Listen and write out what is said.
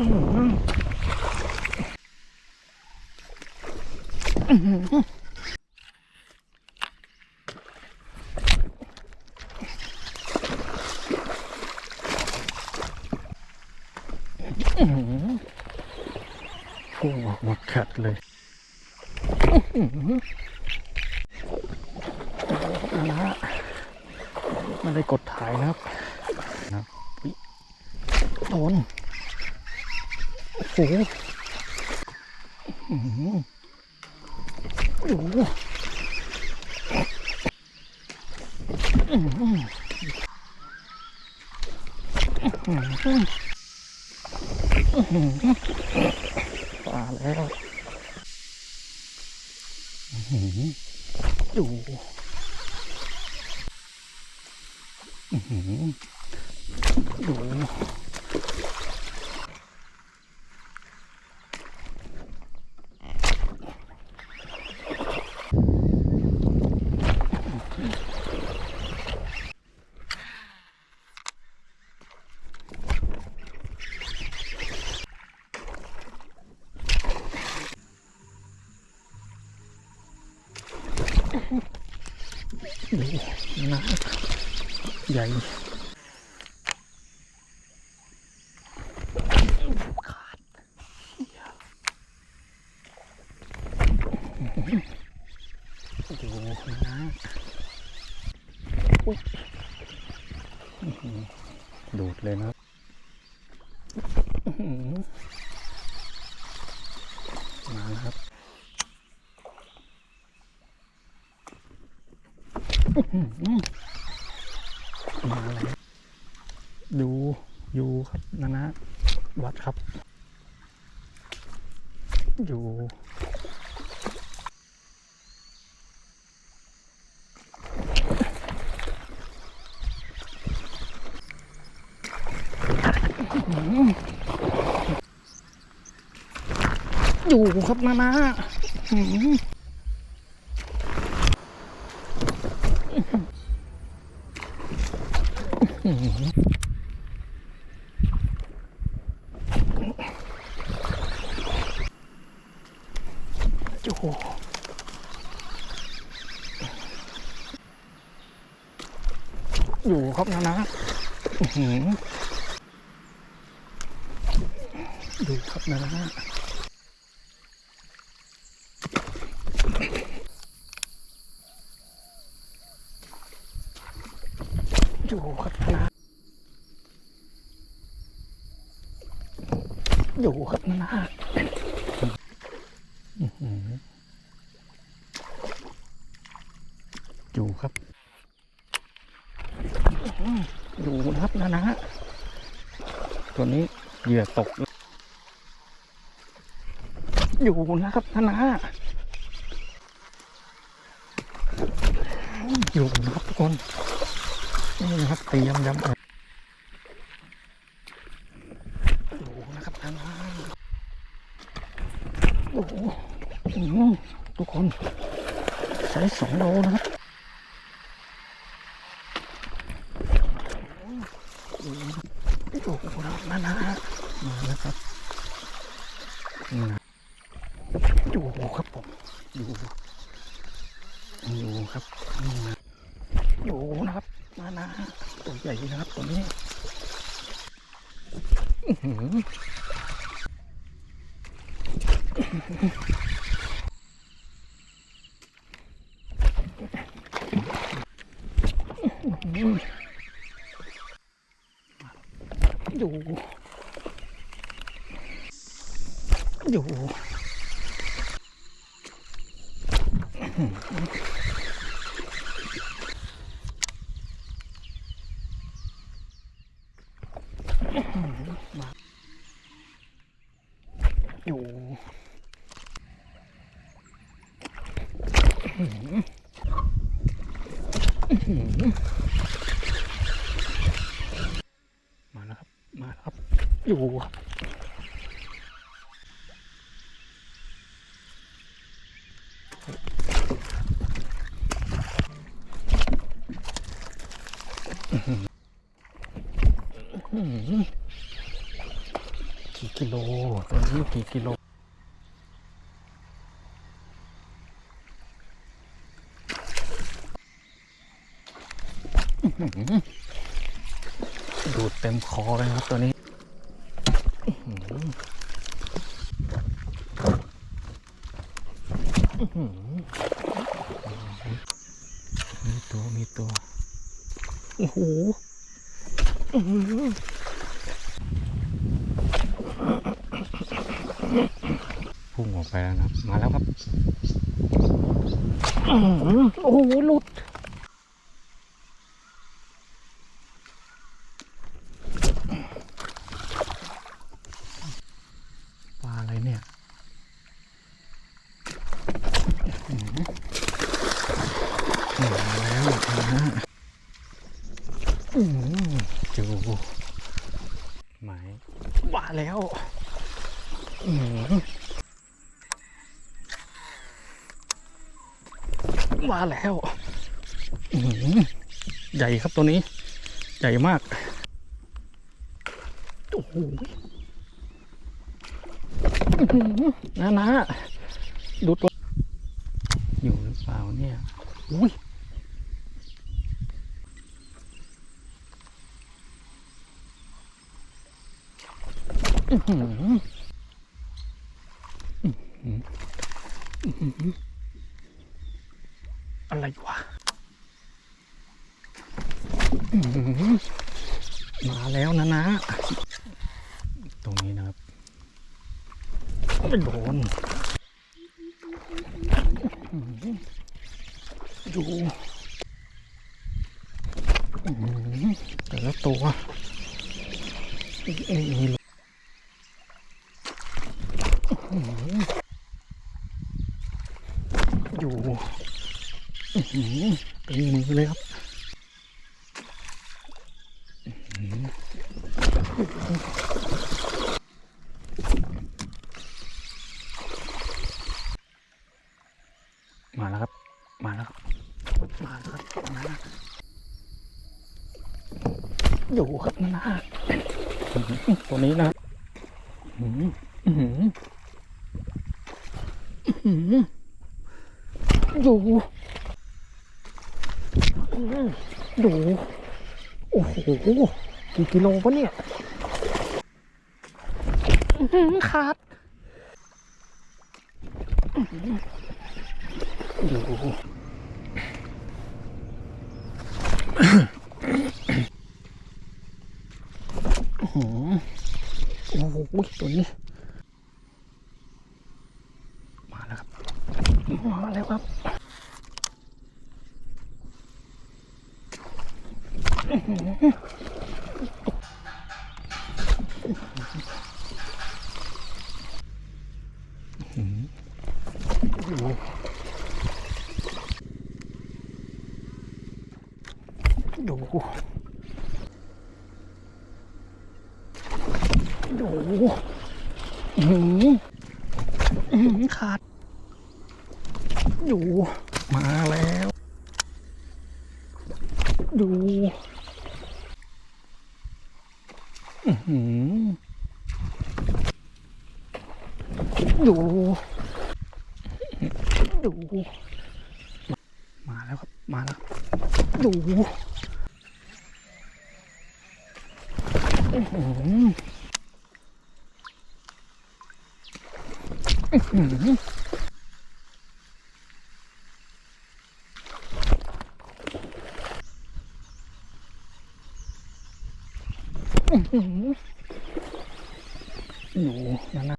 พุ่งออกมากัดเลยนะไม่ได้กดถ่ายนะครับนะครับอุ๊ยโดน หอื้อหือโอ้โหอื้อหืออื้อหืออื้อหือมาแล้วอื้อ ดูนะใหญ่ขาดดูนะอุ๊ยอื้อหือดูดเลยนะครับอื้อหือมาแล้วครับ มาแล้วดูอยู่ครับนะนะวัดครับ อยู่อยู่ครับนะนะอื้อหือ โอ้โหอยู่ครับนะนะดูครับนะนะ อยู่ครับนะอยู่ครับนะนะอื้อหืออยู่ครับอื้อหืออยู่นะครับนะนะตัวนี้เหยื่อตก อยู่นะครับนะนะอยู่นะครับทุกคน นี่นะครับเตรียมยำเอิบอยู่นะครับนะนโอ้โหอื้อหือทุกคนใช้สองโลนะครับโอ้โหนานามาแล้วครับอยู่ครับผมอยู่อยู่ครับอยู่นะครับ นานาตัวใหญ่นะครับตัวนี้อื้อหืออยู่อยู่มาอยู่ มาแล้วครับ มาแล้วครับ อยู่ครับอื้อหือขี้เกิโล ตัวนี้กี่กิโล อื้อหือ ดูดเต็มคอเลยครับตัวนี้อื้อหืออื้อหือมีตัวมีตัวโอ้โหอื้อหือพุ่งออกไปแล้วนะครับมาแล้วครับอื้อหือโอ้โหหลุด ปลา อะไรเนี่ยหือมาแล้วนะอือจูหมายมาแล้วอือหือมาแล้วอือใหญ่ครับตัวนี้ ใหญ่มาก โอ้โห นะนะดูตัวอยู่หรือเปล่าเนี่ย อุ้ยอะไรวะมาแล้วนะนะ ตรงนี้นะครับ ไม่โดนดูแต่ละตัวเลยอื้อหือยู่อืครับอื้อหือมาแล้วครับ มาแล้วครับ มาแล้วครับนะอยู่ครับนะนะตัว นี้นะอื้อหืออื้อหืออื้อหืออยู่อื้ออยู่โอ้โหกี่กิโลวะเนี่ยอื้อหือขาดอื้อหืออยู่อื้อหือโอ้โหตัวนี้ มาแล้วครับ มาแล้วครับอื้อหืออื้อหือโอ้โห ดู ดูอื้อหืออื้อหือขาดอยู่มาแล้ว ดู ดู ดู มาแล้วครับ มาแล้ว ดูอื้อหืออื้อหื Yang